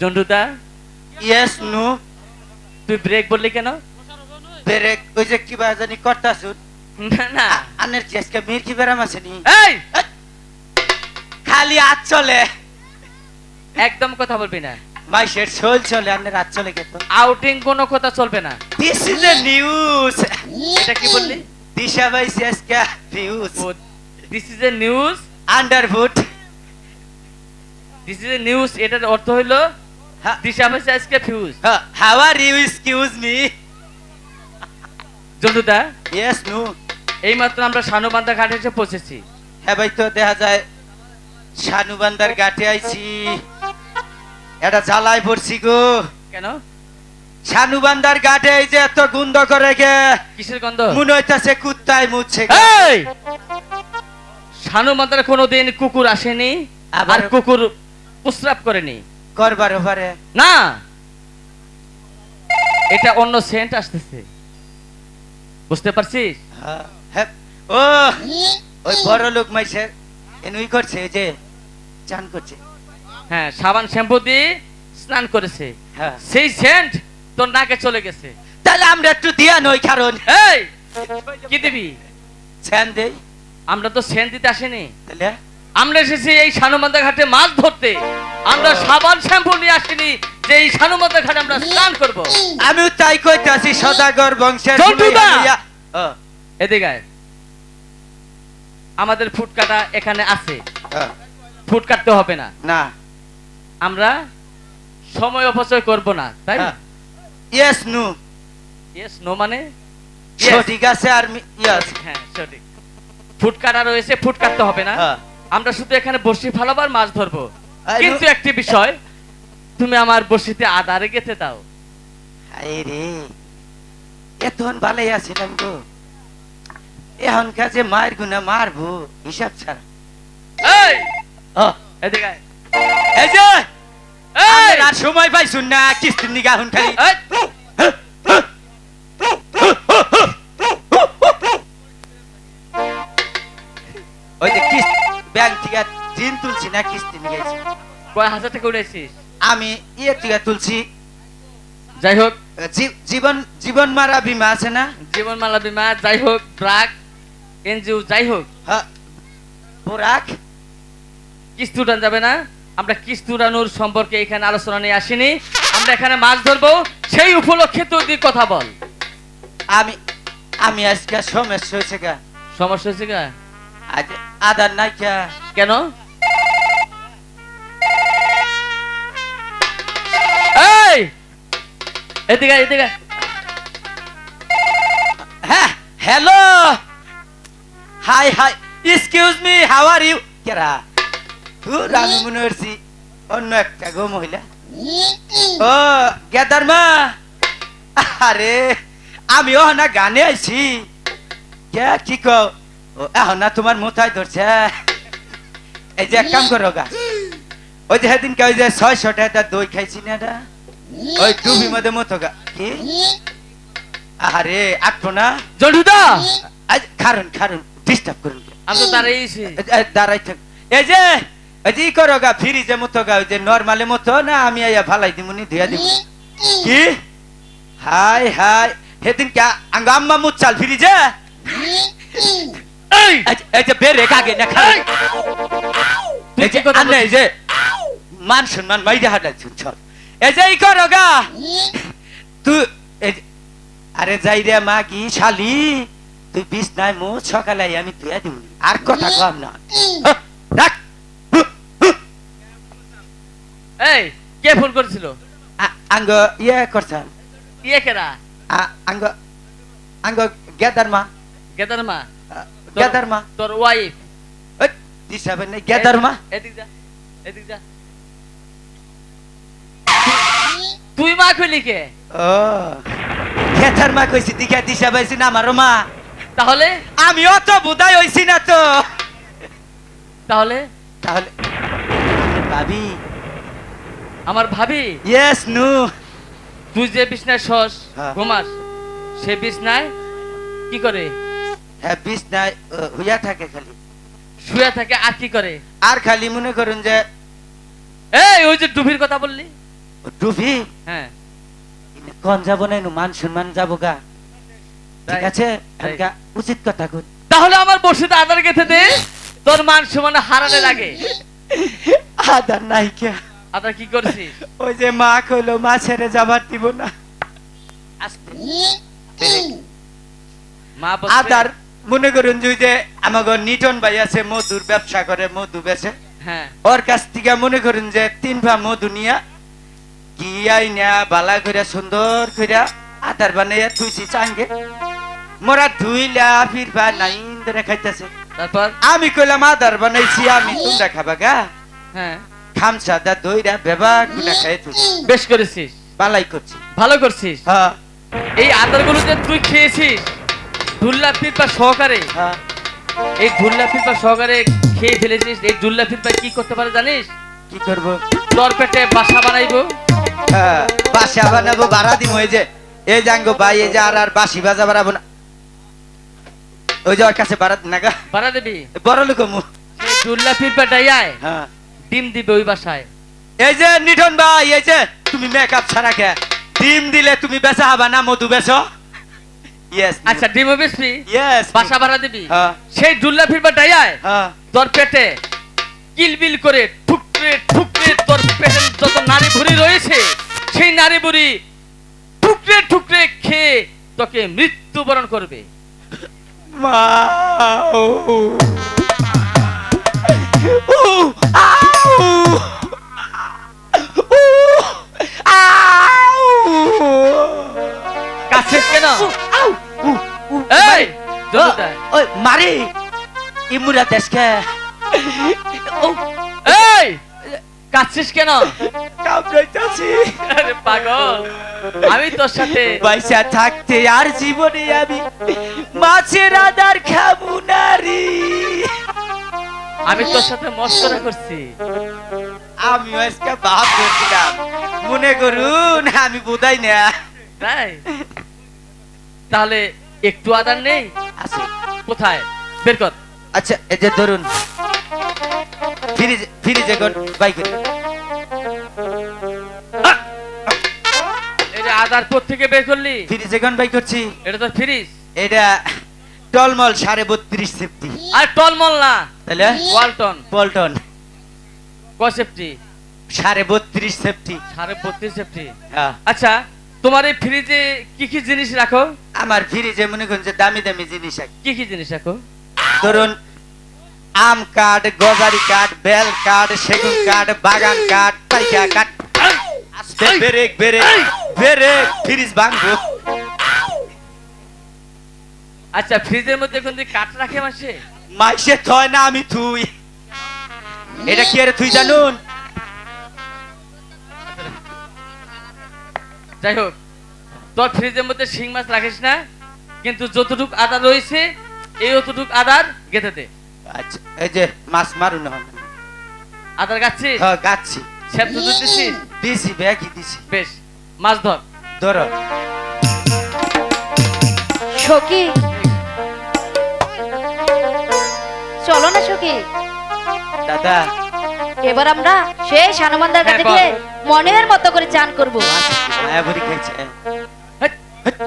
জন্টুদা yes no তুই break বললি কেন? ব্রেক ওই যে কিবা জানি করতাছুন না না। আনের চেষ্টা মির কি বেরাম আছে নি? এই! খালি হাত চলে। একদম কথা বলবি না। মাইসের শোল চলে আনের হাত চলে গেত আউটিং কোনো কথা চলবে না। দিস ইজ এ নিউজ এটা কি বললি? দিশা ভাই চেষ্টা views this is a news underfoot this is a news এটার অর্থ হইল দিশা ভাইসা আজকে fuse how are you excuse me জন্টুদা yes no এইমাত্র আমরা শানুবান্ধা ঘাটে এসে পৌঁছেছি। হ্যাঁ ভাই তো দেখা যায় শানুবান্দার ঘাটে আইছি। এটা জ্বালায় পড়ছি গো। কেন? শানুবান্দার ঘাটে এই যে এত গুন্দ করে গে। কিসের গন্ধ? মনে হইতাছে কুত্তায় মুছছে গে। এই! শানুবান্ধার কোনোদিন কুকুর আসেনি আবার- আর কুকুর প্রস্রাব করেনি। করবার না। এটা অন্য সেন্ট আসতেছে। বুঝতে পারছিস? হ্যাঁ, হ্যাঁ। ও ওই বড় লোক মাইসের এনুই করছে যে চান করছে। হ্যাঁ সাবান শ্যাম্পু দিয়ে স্নান করেছে। হ্যাঁ। সেই সেন্ট তোর নাকে চলে গেছে। তাহলে আমরা একটু দিয়া নই কারণ এই কি দিবি? ছ্যান দেই। আমরা তো সেন্ট দিতে আসিনি। তাহলে? আমরা এসেছি এই শানুমান্দা ঘাটে মাছ ধরতে। আমরা সাবান শ্যাম্পু নিয়ে আসিনি যে এই শানুমান্দা ঘাটে আমরা স্নান করব। আমিও তাই কইতাছি সদাগর বংশের এদিকে আমাদের ফুট কাটা এখানে আছে। ফুট কাটতে হবে না। না। আমরা সময় অপচয় করব না তাই না? ইয়েস নো ইয়েস নো মানে. সঠিক আছে আর ইয়েস হ্যাঁ সঠিক। ফুট কাটা রয়েছে ফুট কাটতে হবে না। আমরা শুধু এখানে বসি ফালাবার মাছ ধরবো। কিন্তু একটি বিষয় তুমি আমার বসিতে আদারে গেতে দাও। আরে রে এতন ভালোই আছিলাম গো। এখন কাজে মায়ের গুনা মারবো হিসাব ছাড়া। এই! এদিকে এই যে! আর সময় পাইছুন না কিস্তির নিগা এখন খালি ব্যাংক থেকে ঋণ তুলছি না কিস্তি নিগাইছি কয় হাজার টাকা উঠেছিস আমি ইয়ে থেকে তুলছি। যাই হোক। জীবন জীবন মারা বিমা আছে না? জীবনমালা বীমা যাই হোক এনজিও যাই হোক। হ্যাঁ বোরাক? কিস্তি উঠান যাবে না? আমরা কিস্তি উড়ানোর সম্পর্কে এখানে আলোচনা নিয়ে আসিনি। আমরা এখানে মাছ ধরবো সেই উপলক্ষে তুই কথা বল। আমি আমি আজকে সমস্যা হয়েছে গা। সমস্যা হয়েছে গা? আদার নাই কেন? এই! এদিকে এদিকে। হ্যাঁ hello! Hi hi excuse me how are you কেরা? তুই আমি মনে করছি অন্য একটা গো মহিলা। ও গেদার মা! আরে আমি ও না গানে আইছি। কে কি কও? এখন না তোমার মোথায় ধরছে এই যে এক কাম করো গা। ওই যে সেদিন ওই যে ছয়শো টাকা দই খাইছি না এটা? ওই ডুবি মধ্যে মতো গা। কি? আরে আটবো না? আজ খারুন খারুন ডিস্টার্ব করুন। আমি তো দাঁড়িয়েছি এ- এ, দাঁড়াই থাক। এই যে এই যে করো গা ফ্রিজে মতো গা ওই যে নরমালে মতো না আমি আইয়া ভালাই দিমুনি ধুয়া দিব কি? হাই হাই সেদিন কে আঙ্গ আম্মা মুচাল ফ্রিজে এই এই যে- এই যে বেরে কাগে না খাই তুই এই যে কথা এই যে মান সম্মান মাইরে এই যে ই করো গা তুই আরে যাই রে মা কি শালি তুই বিষ নাই মো সকালে আমি ধুয়া দিব আর কথা কম না রাখ এই কে ফোন করেছিল আঙ্গ ইয়ে করছাল ইয়ে কেরা আঙ্গ আঙ্গ গেদার মা গেদার মা গেদার মা তোর ওয়াইফ ওই দিশাবে নাই গেদার মা এদিক যা এদিক যা তুই মা খুলি কে? ও গেদার মা কইছি দিঘা দিশা পাইছি না আমারও মা। তাহলে? আমি অত বুধাই হইছি না তো। তাহলে? তাহলে ভাবি। আমার ভাবি? ইয়েস নু। তুই যে বিছনায় শস হ্যাঁ। ঘুমাস সে বিছনায় কি করে? হ্যাঁ হইয়া থাকে খালি। শুয়ে থাকে আর কি করে? আর খালি মনে করুন যে এই ওই যে ডুবির কথা বললি? ডুবি হ্যাঁ। কোন যাব না মান সম্মান যাব গা। ঠিক আছে? উচিত কথা কই। তাহলে আমার বসিতে আদার গেথে দে তোর মান সমান হারালে লাগে। আদার নাই কে? আদার কি করছিস? ওই যে মা কইলো মা ছেড়ে যাবার দিব না। আস্তে মা আদার মনে করুন যে আমাকে নিটন ভাই আছে মধুর ব্যবসা করে মধু বেচে। হ্যাঁ। ওর কাছ থেকে মনে করুন যে তিন ভা মধু নিয়া গিয়াই না বালা কইরা সুন্দর কইরা আদার বানাইয়া থুইছি চাঙ্গে। মোরা ধুইলা ফিরবা নাই ধরে খাইতেছে। তারপর? আমি কইলাম আদার বানাইছি আমি তোমরা খাবা গা। হ্যাঁ। খামসা দা দইরা বেবা গুনা খাই তুই বেশ করেছিস। বালাই করছিস ভালো করছিস। হ্যাঁ। এই আদারগুলো যে তুই খেয়েছিস পিপা সহকারে? হ্যাঁ। এই পিপা সহকারে খেয়ে ফেলেছিস? এই পিপা কি করতে পারে জানিস? কি করব? তোর পেটে বাসা বানাইবো। হ্যাঁ বাসা বানাবো দিব এই যে এই জাঙ্গো ভাই এই যে আর আর বাসি বাজা বাড়াবো না। ওই যে ওর কাছে বাড়াত না গা। বাড়া দিবি? বড় লোক মু। ধুল্লা পিপাটাই হ্যাঁ। ডিম দিবে ওই বাসায়। এই যে নিঠন ভাই এই যে তুমি মেকআপ ছাড়া কে? ডিম দিলে তুমি বেচা হবা না মধু বেচো। আচ্ছা ডিমও বেশি বাসা ভাড়া দিবি? সেই ডুল্লা ফিরবাটাই আয় হ্যাঁ তোর পেটে কিলবিল করে ঠুকরে ঠুকরে তোর পেটে যত নারী ভুড়ি রয়েছে সেই নারী ভুড়ি ঠুকরে ঠুকরে খেয়ে তোকে মৃত্যুবরণ করবে। মা ও কেন এই ওই মারি ইমুরা দেশকে। এই কাছিস কেন? কামড়াইতাছি। আরে পাগল আমি তোর সাথে পয়সা থাকতে আর জীবনে আমি মাছের আদার খাব নারী। আমি তোর সাথে মস্করা করছি। আমি আজকে ভাব করছিলাম। মনে করুন আমি বোধাই না। তাই? তাহলে একটু আদার নেই? আছে। কোথায়? বের কর। আচ্ছা এই যে ধরুন। ফ্রিজ ফ্রিজে বাই করি। এই যে আদার পর থেকে বের করলি? ফ্রিজে বাই করছি। এটা তো ফ্রিজ। এটা টলমল সাড়ে বত্রিশ সেফটি। আর টলমল না। তাহলে? ওয়ালটন পল্টন। কসেপ্টি সাড়ে বত্রিশ সেফটি। সাড়ে বত্রিশ সেপ্টি হ্যাঁ। আচ্ছা তোমার এই ফ্রিজে কি কি জিনিস রাখো? আমার ফ্রিজে মনে করুন যে দামি দামি জিনিস আছে কি কি জিনিস রাখো? ধরুন আম কাঠ গজারি কাঠ বেল কাঠ সেগুন কাঠ বাগান কাঠ পাইকা কাঠ আস্তে বেরেক বেরেক বেরেক ফ্রিজ ভাঙবো। আচ্ছা ফ্রিজের মধ্যে কোন কাঠ রাখে মাসে? মাইসে থয় না আমি থুই। এটা কি আরে তুই জানুন? যাই হোক তোর ফ্রিজের মধ্যে শিং মাছ রাখিস না কিন্তু যতটুক আদার রয়েছে এই অতটুক আদার গেঁথে দে। আচ্ছা এই যে মাছ মারুন না আদার গাচ্ছিস হ্যাঁ গাচ্ছি। সেপ দুধ দিছিস? দিছি ব্যাগই দিছি। বেশ মাছ ধর। ধরো। সখী চলো না সখী। দাদা। এবার আমরা সেই সানুমান্দার কাছে হ্যাঁ, গিয়ে মনের মতো করে চান করব। মায়াবরি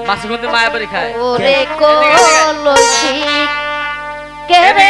মাছ কিন্তু মায়াবাড়ি খায় ওরে। কলসি কে রে।